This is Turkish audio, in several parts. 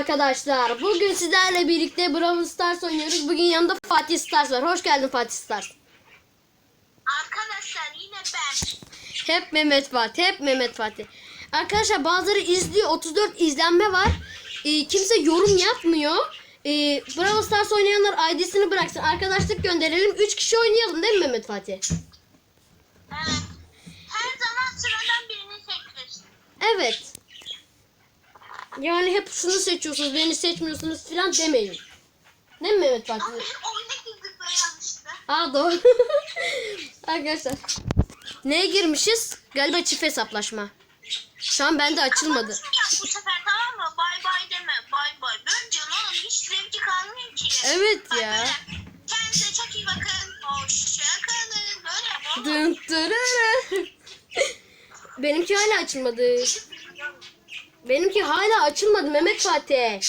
arkadaşlar. Bugün sizlerle birlikte Brawl Stars oynuyoruz. Bugün yanımda Fatih Stars var. Hoş geldin Fatih Stars. Arkadaşlar yine ben. Hep Mehmet Fatih, hep Mehmet Fatih. Arkadaşlar bazıları izliyor. 34 izlenme var. Ee, kimse yorum yapmıyor. Ee, Brawl Stars oynayanlar ID'sini bıraksın. Arkadaşlık gönderelim. 3 kişi oynayalım değil mi Mehmet Fatih? Evet. Her zaman sıradan birini seçeriz. Evet. Yani hep şunu seçiyorsunuz, beni seçmiyorsunuz falan demeyin. Değil mi Mehmet Fatih? Ama oyuna girdik böyle yanlıştı. Aa doğru. Arkadaşlar. Neye girmişiz? Galiba çift hesaplaşma. Şu an bende açılmadı. Bu sefer tamam mı? Bay bay deme. Bay bay. Bence oğlum hiç zevki kalmıyor ki. Evet Bak ya. böyle, Kendinize çok iyi bakın. Hoşçakalın. Böyle oğlum. Dın dırırı. Benimki hala açılmadı. Benimki hala açılmadı Mehmet Fatih.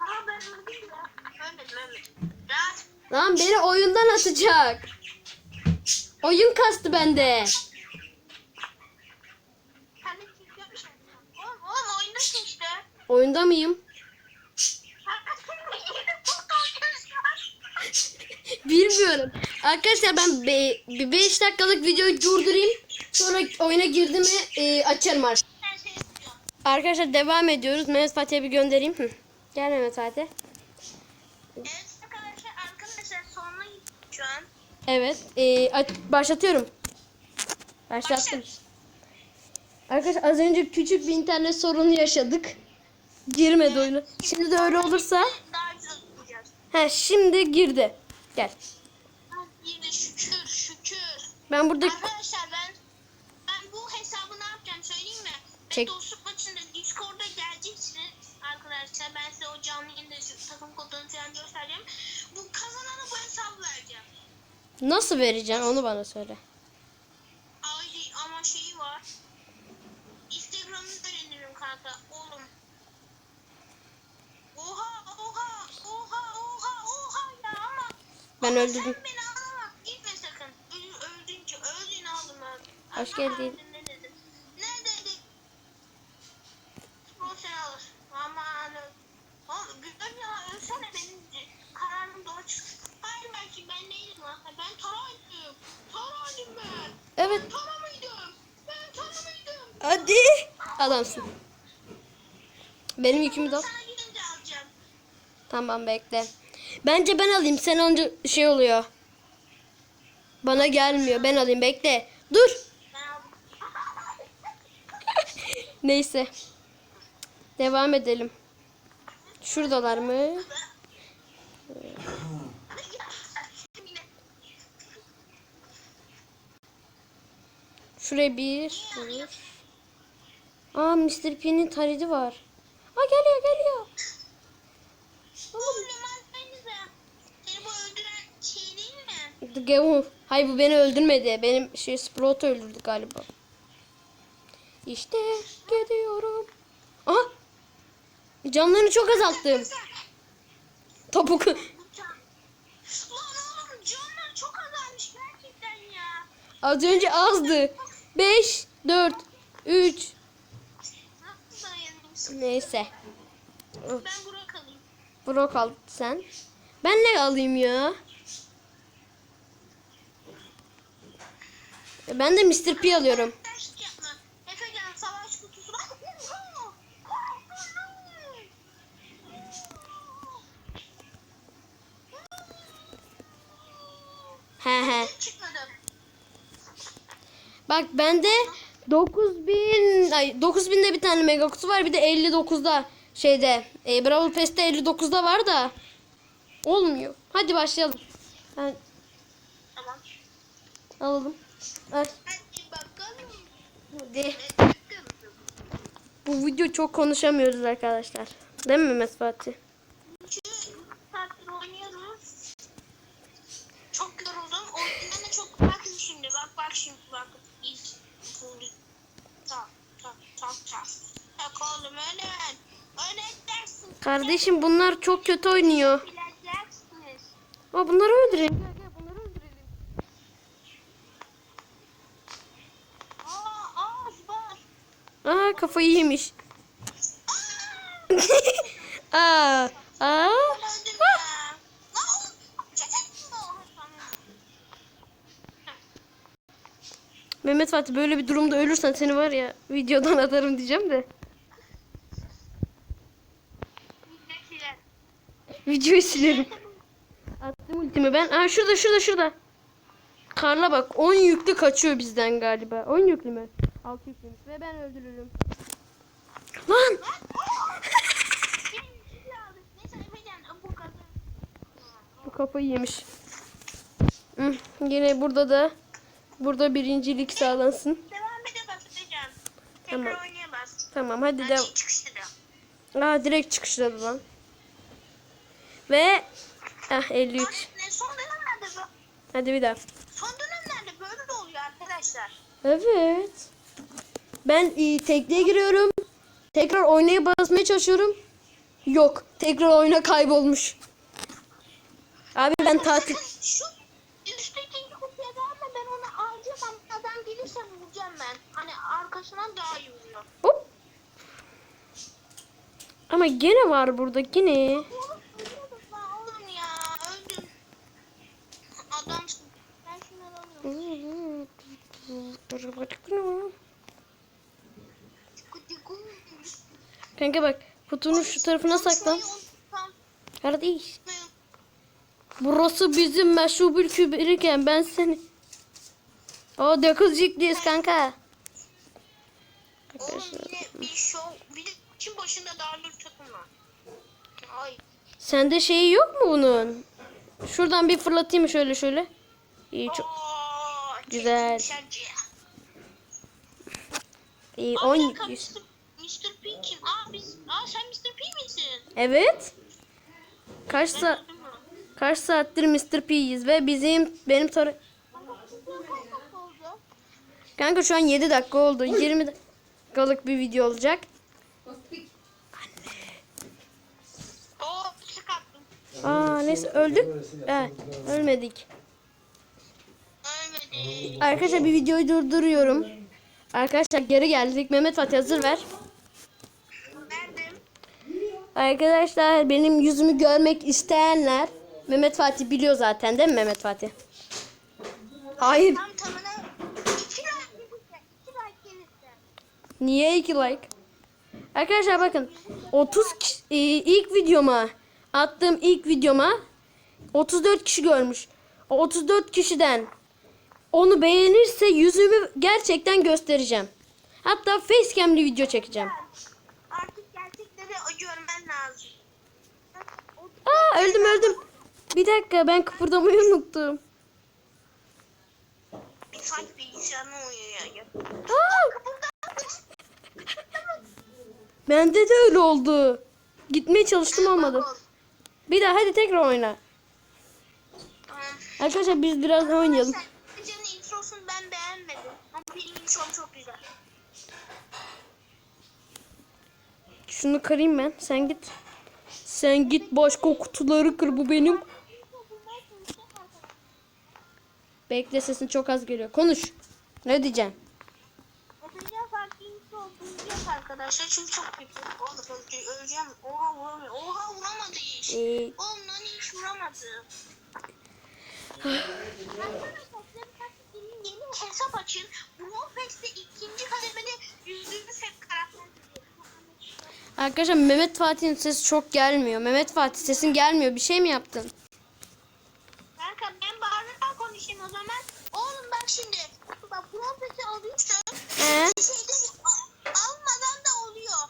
Aa ben öldüm ya. Ölmedim ölmedim. Rahat. Lan beni oyundan atacak. Oyun kastı bende. Kendi çekiyormuş. Oğlum oğlum oyundasın işte. Oyunda mıyım? Bilmiyorum. Arkadaşlar ben be- bir 5 dakikalık videoyu durdurayım. Sonra oyuna girdi mi e, açarım artık. Arkadaşlar devam ediyoruz. Mehmet Fatih'e bir göndereyim. Hı. Gel Mehmet Fatih. Evet arkadaşlar arkadaşlar şu an. Evet. E, başlatıyorum. Başlattım. Başlat. Arkadaşlar az önce küçük bir internet sorunu yaşadık. Girmedi oyunu. Şimdi de öyle olursa. He şimdi girdi. Gel. Yine şükür şükür. Ben burada Arkadaşlar ben ben bu hesabı ne yapacağım söyleyeyim mi? Ben Çek. dostluk maçında Discord'a geleceksiniz arkadaşlar. Ben size o canlı yayında takım kodunu falan göstereceğim. Bu kazanana bu hesabı vereceğim. nasıl vereceksin onu bana söyle. Ben öldürdüm. Sen beni ağlama. Gitme sakın. Öldün, ki öldün oğlum öldün. Hoş geldin. Ne dedim? Ne dedim? O seni alır. Aman öl. Oğlum güzel ya ölsene benim kararım doğru. Hayır belki ben değilim lan. Ben. Evet. Ben? Hadi. Adamsın. Benim yükümü de al. Tamam bekle. Bence ben alayım. Sen önce şey oluyor. Bana gelmiyor. Ben alayım. Bekle. Dur. Neyse. Devam edelim. Şuradalar mı? Şuraya bir. Aa Mr. P'nin taridi var. Aa geliyor geliyor. Oğlum alsanıza. Seni bu öldüren şey değil mi? The Gavin. Hayır bu beni öldürmedi. Benim şey Sprout öldürdü galiba. İşte gidiyorum. Aha. Canlarını çok azalttım. Topuk. Az önce azdı. 5, 4, 3. Nasıl dayanayım? Neyse. Ben buraya kalayım. Brok al sen. Ben ne alayım ya? Ben de Mr. P alıyorum. He he. Bak bende 9000 ay 9000'de bir tane mega kutu var bir de 59'da şeyde e, Brawl Pass'te 59'da var da olmuyor. Hadi başlayalım. Ben Tamam. alalım. Al. Hadi. Bu video çok konuşamıyoruz arkadaşlar. Değil mi Mehmet Fatih? Çünkü saattir oynuyoruz. Çok yoruldum. Oyundan da çok bakın şimdi. Bak bak şimdi bak. İlk full tak tak tak tak. Tak oğlum öyle. Öyle der Bilemezsiniz. Kardeşim bunlar çok kötü oynuyor. Bileceksiniz. Aa bunları öldürelim. Gel gel bunları öldürelim. Aa, aa, zıbar. Aa kafayı yemiş. Aa. Aa. Mehmet Fatih böyle bir durumda ölürsen seni var ya videodan atarım diyeceğim de. Videoyu silerim. Attım ultimi ben. Aa şurada şurada şurada. Karla bak 10 yüklü kaçıyor bizden galiba. 10 yüklü mü? 6 yüklüymüş ve ben öldürürüm. Lan! Bu kadar. Bu kafayı yemiş. Hı, Yine burada da burada birincilik sağlansın. Devam ede. Tekrar Tamam. oynaya bas. Tamam hadi Hadi de. çıkıştı da. Aa direkt çıkışladı lan. Ve ah 53. Ne, son dönemlerde bu. Hadi bir daha. Son dönemlerde böyle de oluyor arkadaşlar. Evet. Ben e, tekneye giriyorum. Tekrar oynaya basmaya çalışıyorum. Yok. Tekrar oyuna kaybolmuş. Abi ben tatil... Şu üstteki kopya ama ben onu alacağım adam gelirse vuracağım ben. Hani arkasından daha iyi vuruyor. Hop. Ama gene var burada yine. Oğlum ölüyorduk lan oğlum ya öldüm. Adamsın. Ben şunları alıyorum. Kanka bak kutunun şu tarafına saklan. Kardeş. Burası bizim meşhubül kübürken ben seni. O dokuzcukluyoruz kanka. Oğlum bir şov. Bir de kim başında darlı takım var. Ay. Sende şeyi yok mu bunun? Şuradan bir fırlatayım şöyle şöyle. İyi çok Aa, Güzel. iyi. Aa, 10 bir dakika, yüz. Mr. Mr. P kim? Aa, biz, aa sen Mr. P misin? Evet. Kaç mü? kaç saattir Mr. P'yiz ve bizim benim tar Kanka şu an 7 dakika oldu. 20 dakikalık bir video olacak. Aa neyse öldük. Evet, ölmedik. Ölmedi. Arkadaşlar bir videoyu durduruyorum. Arkadaşlar geri geldik. Mehmet Fatih hazır ver. Arkadaşlar benim yüzümü görmek isteyenler Mehmet Fatih biliyor zaten değil mi Mehmet Fatih? Hayır. Tam tamına iki like gelirse, iki like gelirse. Niye 2 like? Arkadaşlar bakın 30 kişi, e, ilk videoma attığım ilk videoma 34 kişi görmüş. O 34 kişiden onu beğenirse yüzümü gerçekten göstereceğim. Hatta facecam'li video çekeceğim. Görmen lazım. Aa öldüm öldüm. Bir dakika ben kıpırdamayı unuttum. Bir saat bilgisayarına uyuyor ya. Aa, bende de öyle oldu. Gitmeye çalıştım olmadı. Bir daha hadi tekrar oyna. Arkadaşlar biz biraz oynayalım. İntrosunu ben beğenmedim. Ama filmin şovu çok güzel. Şunu kırayım ben. Sen git. Sen git başka kutuları kır bu benim. Bekle sesin çok az geliyor. Konuş. Ne diyeceksin? Yapacağım farklı bulacağız arkadaşlar. Çünkü çok kötü. Öldü- öleceğim. Oha vuramıyor. Oha vuramadı hiç. Ee, Oğlum lan hiç vuramadı. Bir hesap açın. Brofex'te ikinci kademede yüzde yüz hep karakter arkadaşlar Mehmet Fatih'in sesi çok gelmiyor. Mehmet Fatih sesin gelmiyor. Bir şey mi yaptın? Kanka ben bağırarak konuşayım o zaman. Oğlum bak şimdi. Bak Brofex'i alıyorsun. Bir şeyde almadan da oluyor.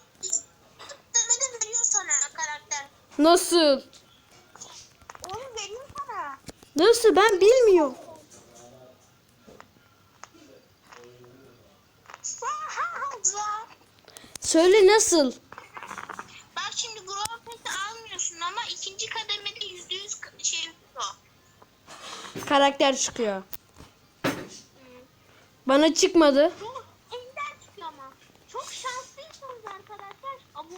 Demede veriyor sana karakter. Nasıl? Oğlum veriyor sana. Nasıl? Ben bilmiyorum. Söyle nasıl? karakter çıkıyor. Bana çıkmadı. Çok ender çıkıyor ama. Çok şanslıysanız arkadaşlar. Şey ama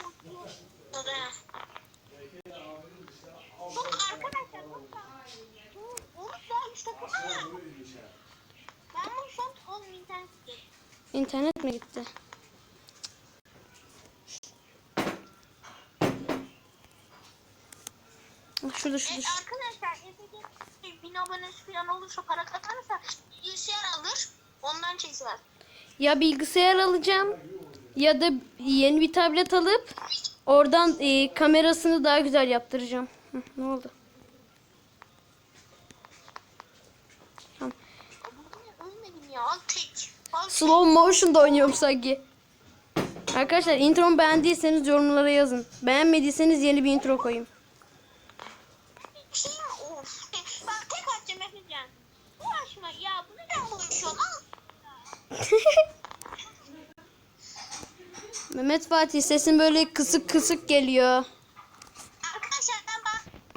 İnternet mi gitti? Şurada E, şurada. arkadaşlar Efe'de bin abonesi falan olursa para kazanırsa bilgisayar alır. Ondan çekilir. Ya bilgisayar alacağım ya da yeni bir tablet alıp oradan e, kamerasını daha güzel yaptıracağım. Hı, ne oldu? Tamam. Ölmedim ya. Tek. Slow motion'da oynuyorum sanki. Arkadaşlar intromu beğendiyseniz yorumlara yazın. Beğenmediyseniz yeni bir intro koyayım. Şey, of. Bak tek atacağım Efecan. Uğraşma ya. Bu neden konuşuyorsun? Al. Mehmet Fatih sesin böyle kısık kısık geliyor. Arkadaşlar ben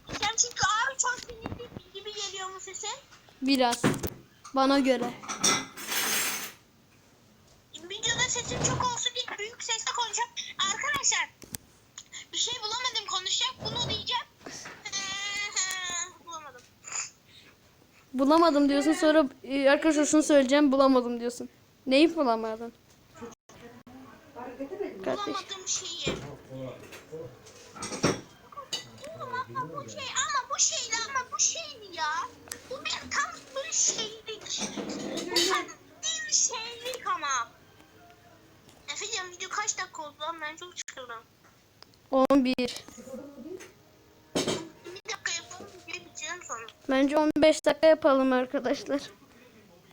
bakacağım çünkü abi çok sinirli gibi geliyor mu sesin? Biraz. Bana göre. Videoda sesim çok olsun diye büyük sesle konuşacağım. Arkadaşlar bir şey bulamadım konuşacak bunu diyeceğim. bulamadım. Bulamadım diyorsun sonra e, arkadaşlar şunu söyleyeceğim bulamadım diyorsun. Neyi bulamadın? Bulamadım şeyi. Ama bu şey ama bu şeydi ama bu şeydi ya. Bu bir tam bir şeylik. Bu tam bir şeylik ama. Efecan video kaç dakika oldu lan ben çok sıkıldım. 11. Bir dakika yapalım videoyu bitireceğim sonra. Bence 15 dakika yapalım arkadaşlar.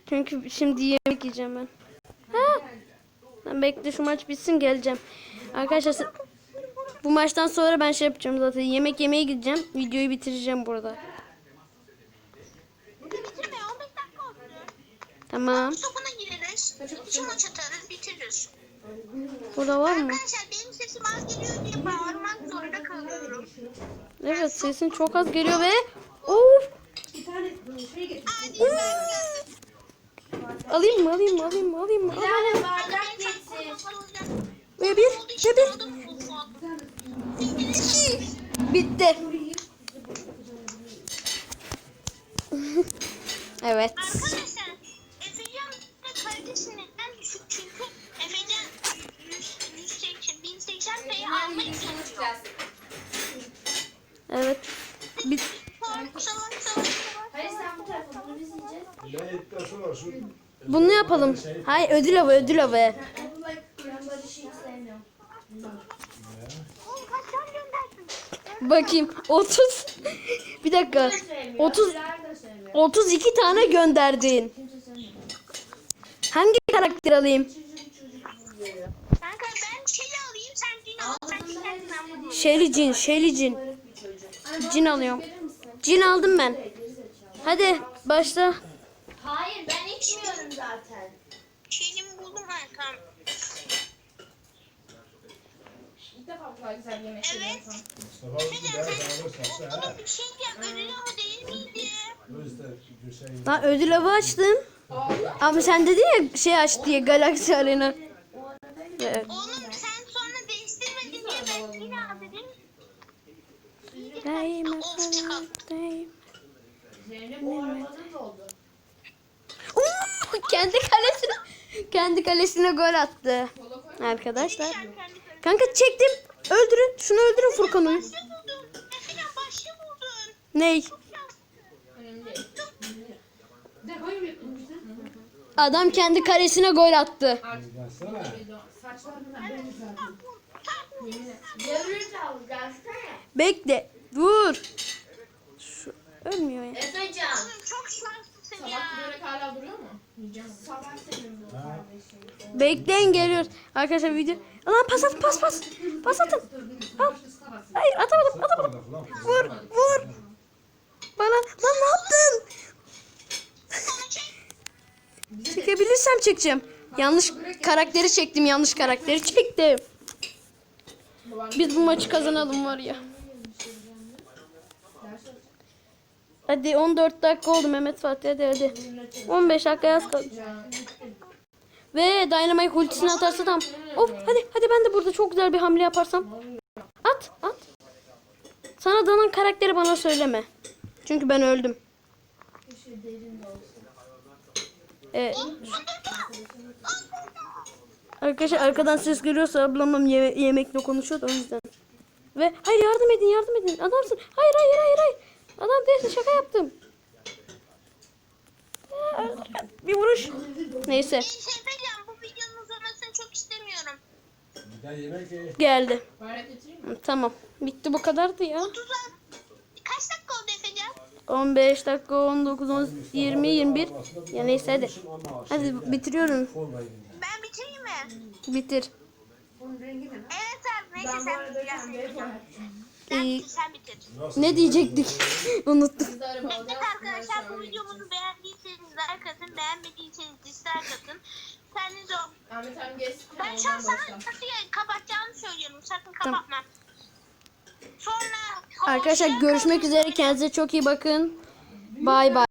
Çünkü şimdi yemek yiyeceğim ben. Ben bekle şu maç bitsin geleceğim. Arkadaşlar bu maçtan sonra ben şey yapacağım zaten. Yemek yemeye gideceğim. Videoyu bitireceğim burada. Bitirme 15 dakika oldu. Tamam. Sokuna gireriz. İki maç atarız bitiririz. Burada var mı? Arkadaşlar benim sesim az geliyor diye bağırmak zorunda kalıyorum. Evet sesin çok az geliyor ve of alayım mı alayım mı alayım mı alayım mı? Alayım. geçsin. Ve bir ve bir bitti. evet. Arkadaşlar Efecan ve kalitesi neden düşük? Çünkü Efecan 100, 180, 1080p'yi almayı çalışıyor. Evet. Bit Savaş savaş savaş. Hayır sen bu tarafa bunu biz yiyeceğiz. Ne yedikten sonra şu bunu yapalım. Hayır ödül avı ödül avı. Ben böyle şey hiç sevmiyorum. Oğlum kaç tane gönderdin? Bakayım 30 bir dakika 30 Öbürler de sevmiyor. 32 tane gönderdin. Hangi karakter alayım? Kanka ben alayım sen dün al sen çıkarsın ben bunu. Shelly Jin, Shelly Jin. Cin alıyorum. Cin aldım ben. Hadi başla. Hayır ben içmiyorum zaten. Şeyimi buldum ha güzel yemek Evet. Mustafa Oğlum bir şey diyeceğim ödül ama değil miydi? Lan ödül avı açtım. Abi sen dedin ya şey aç diye Galaxy Arena. Evet. Oğlum sen sonra değiştirmedin diye ben yine dedim. Zeynep o arabada da oldu. Kendi kalesine kendi kalesine gol attı. Arkadaşlar. Kanka çektim. Öldürün. Şunu öldürün Furkan'ı. Ney? Adam kendi kalesine gol attı. Bekle. Dur. Şu ölmüyor ya. Efecan. Çok ya. Sabah börek hala duruyor mu? Yiyeceğim. Sabah senin bu kardeşim. Bekleyin geliyoruz. Arkadaşlar video. Lan pas at pas pas. Pas atın. Al. Hayır atamadım atamadım. Vur vur. Bana lan ne yaptın? Çekebilirsem çekeceğim. Yanlış karakteri çektim. Yanlış karakteri çektim. Biz bu maçı kazanalım var ya. Hadi 14 dakika oldu Mehmet Fatih hadi hadi. 15 dakika yaz kaldı. Ve Dynamite ultisini atarsa tam. Of hadi hadi ben de burada çok güzel bir hamle yaparsam. At at. Sana danan karakteri bana söyleme. Çünkü ben öldüm. Evet. Arkadaşlar arkadan ses geliyorsa ablamım ye- yemekle konuşuyor o yüzden. Ve hayır yardım edin yardım edin. Adamsın. Hayır hayır hayır hayır. Adam değilsin şaka yaptım. Bir vuruş. Neyse Bir şey söyleyeceğim. Bu videonun uzamasını çok istemiyorum. Gel yemek ye. geldi. Tamam. Bitti bu kadardı ya. 30 Kaç dakika oldu Efecan? 15 dakika 19 10 20 21. Ya neyse hadi. Hadi bitiriyorum. Ben bitireyim mi? Bitir. Bunun rengi ne? Evet abi neyse sen var. Sen Ee, bitir sen bitir. ne diyecektik? Unuttum. Biz de araba Evet arkadaşlar bu videomuzu beğendiyseniz like atın. Beğenmediyseniz dislike atın. Kendinize o. gideceğiz. Ahmet abi gelsin. Ben şu an sana nasıl kapatacağını söylüyorum. Sakın Tamam. kapatma. Sonra Arkadaşlar hoşça görüşmek üzere. Kendinize çok iyi bakın. Bay bay.